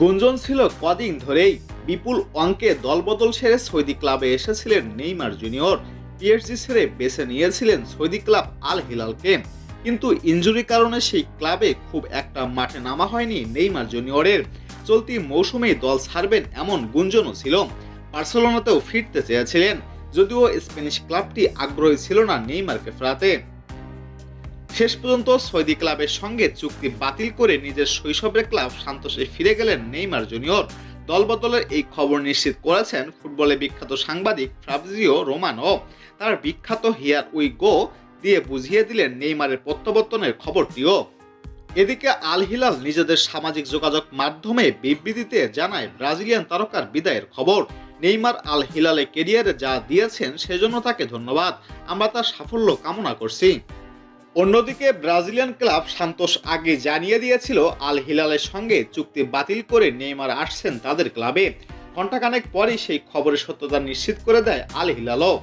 গুঞ্জন ছিল কদিন ধরেই। বিপুল অঙ্কে দলবদল সেরে সৌদি ক্লাবে এসেছিলেন নেইমার জুনিয়র। পিএসজি ছেড়ে বেছে নিয়েছিলেন সৌদি ক্লাব আল হিলালকে। কিন্তু ইনজুরি কারণে সেই ক্লাবে খুব একটা মাঠে নামা হয়নি নেইমার জুনিয়রের। চলতি মৌসুমে দল ছাড়বেন এমন গুঞ্জনও ছিল। বার্সেলোনাতেও ফিরতে চেয়েছিলেন। যদিও স্প্যানিশ ক্লাবটি আগ্রহী ছিল না নেইমারকে ফেরাতে। শেষ পর্যন্ত সৌদি ক্লাবের সঙ্গে চুক্তি বাতিল করে নিজের শৈশবের ক্লাব সান্তোষে ফিরে গেলেন নেইমার জুনিয়র। দলবদলের এই খবর নিশ্চিত করেছেন ফুটবলে বিখ্যাত সাংবাদিক ফ্রাবজিও রোমানো। তার বিখ্যাত হিয়ার উই গো দিয়ে বুঝিয়ে দিলেন নেইমারের প্রত্যাবর্তনের খবরটিও। এদিকে আল হিলাল নিজেদের সামাজিক যোগাযোগ মাধ্যমে বিবৃতিতে জানায়, ব্রাজিলিয়ান তারকার বিদায়ের খবর। নেইমার আল হিলালে কেরিয়ারে যা দিয়েছেন, সেজন্য তাকে ধন্যবাদ। আমরা তার সাফল্য কামনা করছি। অন্যদিকে ব্রাজিলিয়ান ক্লাব সান্তোষ আগে জানিয়ে দিয়েছিল, আল হিলালের সঙ্গে চুক্তি বাতিল করে নেইমার আসছেন তাদের ক্লাবে। ঘণ্টাখানেক পরই সেই খবরের সত্যতা নিশ্চিত করে দেয় আল হিলালও।